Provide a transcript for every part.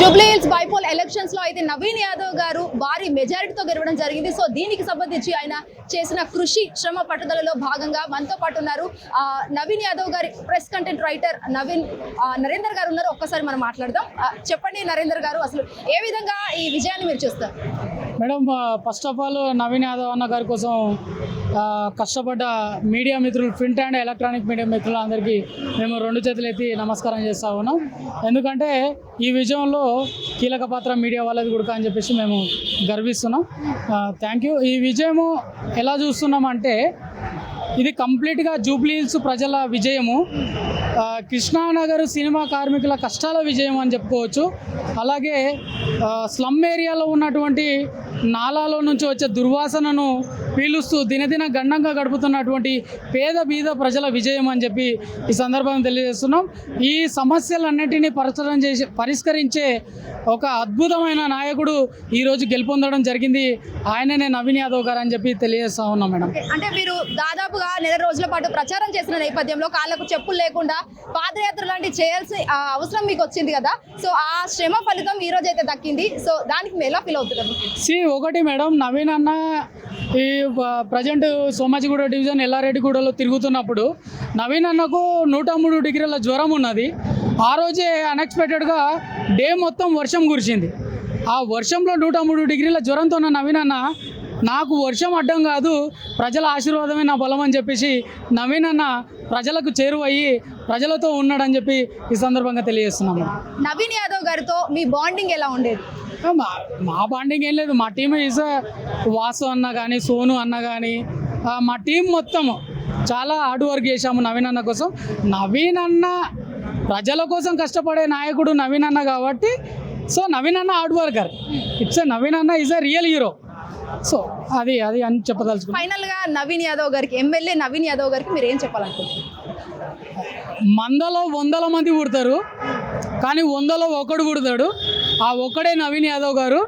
Jubilee Hills bypoll ఎలక్షన్స్లో అయితే నవీన్ యాదవ్ గారు భారీ మెజారిటీతో గెలవడం జరిగింది. సో దీనికి సంబంధించి ఆయన చేసిన కృషి శ్రమ పట్టుదలలో భాగంగా మనతో పాటు ఉన్నారు. నవీన్ యాదవ్ గారి press content writer Naveen Narender గారు ఉన్నారు. ఒక్కసారి మనం మాట్లాడదాం. చెప్పండి నరేందర్ గారు అసలు ఏ విధంగా ఈ విజయాన్ని మీరు చూస్తారు? Madam first of all Naveen Yadav అన్న గారి కోసం కష్టపడ్డ మీడియా మిత్రులు ప్రింట్ అండ్ ఎలక్ట్రానిక్ మీడియా మిత్రులు అందరికీ మేము రెండు చేతులు ఎత్తి నమస్కారం చేస్తా ఉన్నాం. ఎందుకంటే ఈ విజయంలో కీలక పాత్ర మీడియా వాళ్ళది కూడా అని చెప్పేసి మేము గర్విస్తున్నాం. థ్యాంక్ యూ ఈ విజయము ఎలా చూస్తున్నామంటే ఇది కంప్లీట్గా జూబ్లీహిల్స్ ప్రజల విజయము. కృష్ణానగర్ సినిమా కార్మికుల కష్టాల విజయం అని చెప్పుకోవచ్చు. అలాగే స్లమ్ ఏరియాలో ఉన్నటువంటి నాలాలో నుంచి వచ్చే దుర్వాసనను పీలుస్తూ దినదిన గండంగా గడుపుతున్నటువంటి పేద బీద ప్రజల విజయం అని చెప్పి ఈ సందర్భంగా తెలియజేస్తున్నాం. ఈ సమస్యలన్నింటినీ పరిష్కారం చేసి పరిష్కరించే ఒక అద్భుతమైన నాయకుడు ఈరోజు గెలుపొందడం జరిగింది. ఆయననే నవీన్ యాదవ్ గారు అని చెప్పి తెలియజేస్తా ఉన్నాం మేడం. అంటే మీరు దాదాపుగా నెల రోజుల పాటు ప్రచారం చేసిన నేపథ్యంలో కాళ్ళకు చెప్పులు లేకుండా పాదయాత్ర లాంటివి చేయాల్సి ఆ అవసరం మీకు వచ్చింది కదా? సో ఆ శ్రమ ఫలితం ఈ రోజు అయితే దక్కింది. సో దానికి మీరు ఎలా ఫీల్ అవుతున్నారు సి ఒకటి మేడం నవీన్ అన్న ఈ ప్రజెంట్ సోమాజిగూడ డివిజన్ ఎల్లారెడ్డిగూడలో తిరుగుతున్నప్పుడు నవీన్ అన్నకు నూట మూడు డిగ్రీల జ్వరం ఉన్నది. ఆ రోజే అన్ఎక్స్పెక్టెడ్గా డే మొత్తం వర్షం కురిసింది. ఆ వర్షంలో నూట మూడు డిగ్రీల జ్వరంతో ఉన్న నవీన్ అన్న నాకు వర్షం అడ్డం కాదు ప్రజల ఆశీర్వాదమే నా బలం అని చెప్పేసి నవీన్ అన్న ప్రజలకు చేరువయ్యి ప్రజలతో ఉన్నాడని చెప్పి ఈ సందర్భంగా తెలియజేస్తున్నాము. నవీన్ యాదవ్ గారితో మీ బాండింగ్ ఎలా ఉండేది? మా మా బాండింగ్ ఏం లేదు. మా టీం ఈజ్ వాసు అన్న కానీ సోను అన్న కానీ మా టీం మొత్తం చాలా హార్డ్ వర్క్ చేశాము నవీన్ అన్న కోసం. నవీన్ అన్న ప్రజల కోసం కష్టపడే నాయకుడు నవీన్ అన్న కాబట్టి సో నవీన్ అన్న హార్డ్ వర్కర్ ఇట్స్ నవీన్ అన్న is a real hero so అది అది అని చెప్పదలుచుకున్నాను ఫైనల్గా నవీన్ యాదవ్ గారికి ఎమ్మెల్యే నవీన్ యాదవ్ గారికి మీరు ఏం చెప్పాలనుకుంటున్నారు? మందలో వందల మంది పుడతారు కానీ వందలో ఒకడు పుడతాడు. ఆ ఒక్కడే నవీన్ యాదవ్ గారు.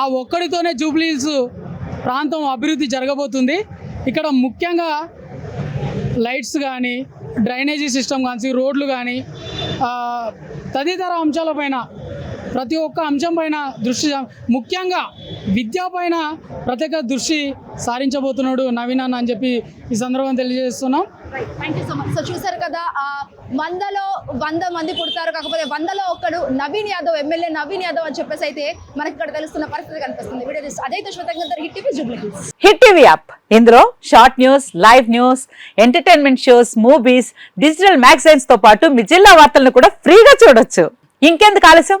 ఆ ఒక్కడితోనే జూబ్లీహిల్స్ ప్రాంతం అభివృద్ధి జరగబోతుంది. ఇక్కడ ముఖ్యంగా లైట్స్ కానీ డ్రైనేజీ సిస్టమ్ కానీ రోడ్లు కానీ తదితర అంశాలపైన ప్రతి ఒక్క అంశం పైన దృష్టి ముఖ్యంగా విద్య పైన ప్రత్యేక దృష్టి సారించబోతున్నాడు నవీన్ అన్న అని చెప్పి ఈ సందర్భంగా తెలియజేస్తున్నాం. Thank you so much so చూసారు కదా ఆ వందలో వంద మంది పుడతారు. కాకపోతే వందలో ఒక్కడు నవీన్ యాదవ్ ఎమ్మెల్యే నవీన్ యాదవ్ అని చెప్పేసి అయితే మనకి ఇక్కడ తెలుస్తున్న పరిస్థితి కనిపిస్తుంది. వీడియో అదైతే hit TP jubilee. Hit TV app. ఇందులో short news live news entertainment shows movies digital మ్యాగజైన్స్తో పాటు మీ జిల్లా వార్తలను కూడా ఫ్రీగా చూడొచ్చు. ఇంకెందుకు ఆలస్యం?